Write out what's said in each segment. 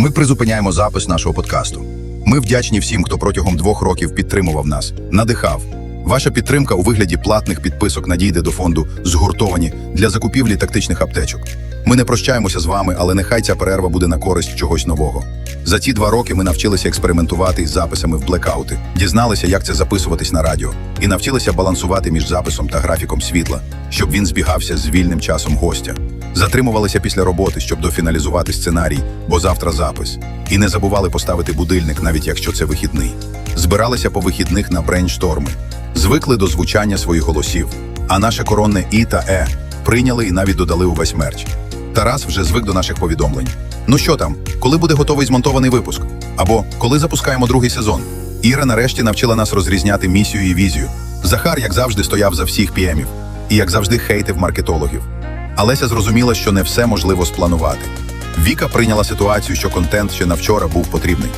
Ми призупиняємо запис нашого подкасту. Ми вдячні всім, хто протягом двох років підтримував нас, надихав. Ваша підтримка у вигляді платних підписок надійде до фонду згуртовані для закупівлі тактичних аптечок. Ми не прощаємося з вами, але нехай ця перерва буде на користь чогось нового. За ці два роки ми навчилися експериментувати із записами в блекаути, дізналися, як це записуватись на радіо, і навчилися балансувати між записом та графіком світла, щоб він збігався з вільним часом гостя. Затримувалися після роботи, щоб дофіналізувати сценарій, бо завтра запис. І не забували поставити будильник, навіть якщо це вихідний. Збиралися по вихідних на брейншторми, звикли до звучання своїх голосів, а наше коронне І та Е прийняли і навіть додали увесь мерч. Тарас вже звик до наших повідомлень. Ну що там, коли буде готовий змонтований випуск? Або коли запускаємо другий сезон? Іра нарешті навчила нас розрізняти місію і візію. Захар, як завжди, стояв за всіх піемів і, як завжди, хейтив маркетологів. Алеся зрозуміла, що не все можливо спланувати. Віка прийняла ситуацію, що контент ще на вчора був потрібний.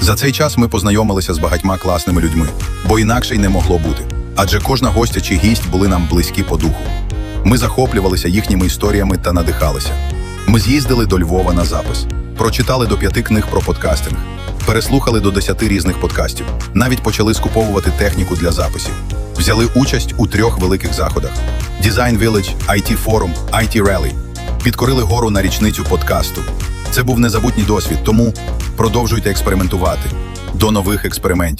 За цей час ми познайомилися з багатьма класними людьми, бо інакше й не могло бути. Адже кожна гостя чи гість були нам близькі по духу. Ми захоплювалися їхніми історіями та надихалися. Ми з'їздили до Львова на запис, прочитали до п'яти книг про подкастинг, переслухали до десяти різних подкастів, навіть почали скуповувати техніку для записів. Взяли участь у трьох великих заходах: Design Village, IT Forum, IT Rally. Підкорили гору на річницю подкасту. Це був незабутній досвід, тому продовжуйте експериментувати. До нових експериментів.